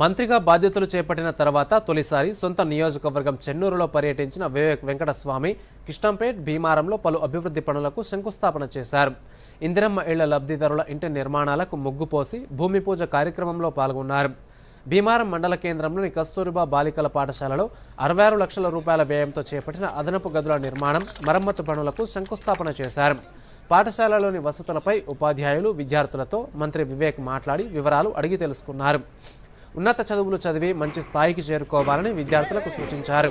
మంత్రిగా బాధ్యతలు చేపట్టిన తర్వాత తొలిసారి సొంత నియోజకవర్గం చెన్నూరులో పర్యటించిన వివేక్ వెంకటస్వామి కిష్టంపేట్ భీమారంలో పలు అభివృద్ధి పనులకు శంకుస్థాపన చేశారు. ఇందిరమ్మ ఇళ్ళ లబ్ధిదారుల ఇంటి నిర్మాణాలకు ముగ్గు పోసి భూమి పూజ కార్యక్రమంలో పాల్గొన్నారు. భీమారం మండల కేంద్రంలోని కస్తూరిబా బాలికల పాఠశాలలో అరవై ఆరు లక్షల రూపాయల వ్యయంతో చేపట్టిన అదనపు గదుల నిర్మాణం మరమ్మతు పనులకు శంకుస్థాపన చేశారు. పాఠశాలలోని వసతులపై ఉపాధ్యాయులు విద్యార్థులతో మంత్రి వివేక్ మాట్లాడి వివరాలు అడిగి తెలుసుకున్నారు. ఉన్నత చదువులు చదివి మంచి స్థాయికి చేరుకోవాలని విద్యార్థులకు సూచించారు.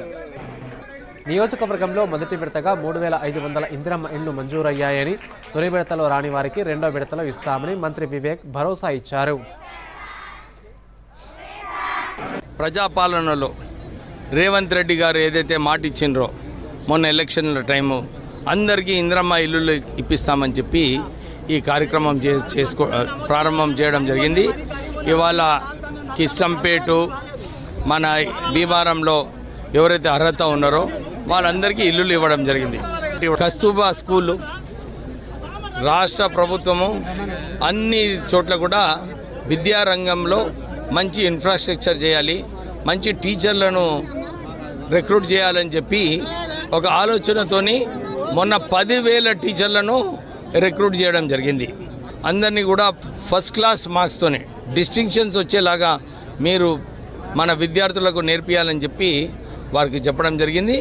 నియోజకవర్గంలో మొదటి విడతగా మూడు వేల ఐదు వందల ఇందిరమ్మ ఇండ్లు మంజూరయ్యాయని తొలి విడతలో రాని వారికి రెండో విడతలో ఇస్తామని మంత్రి వివేక్ భరోసా ఇచ్చారు. ప్రజాపాలనలో రేవంత్ రెడ్డి గారు ఏదైతే మాట ఇచ్చిండ్రో మొన్న ఎలక్షన్ల టైము అందరికీ ఇంద్రమ్మ ఇల్లులు ఇప్పిస్తామని చెప్పి ఈ కార్యక్రమం చే చేసుకో ప్రారంభం చేయడం జరిగింది. ఇవాళ కిష్టంపేటు మన భీమారంలో ఎవరైతే అర్హత ఉన్నారో వాళ్ళందరికీ ఇల్లులు ఇవ్వడం జరిగింది. కస్తూబా స్కూలు రాష్ట్ర ప్రభుత్వము అన్ని చోట్ల కూడా విద్యారంగంలో మంచి ఇన్ఫ్రాస్ట్రక్చర్ చేయాలి మంచి టీచర్లను రిక్రూట్ చేయాలని చెప్పి ఒక ఆలోచనతోని మొన్న పదివేల టీచర్లను రిక్రూట్ చేయడం జరిగింది. అందరినీ కూడా ఫస్ట్ క్లాస్ మార్క్స్తోనే డిస్టింక్షన్స్ వచ్చేలాగా మీరు మన విద్యార్థులకు నేర్పియాలని చెప్పి వారికి చెప్పడం జరిగింది.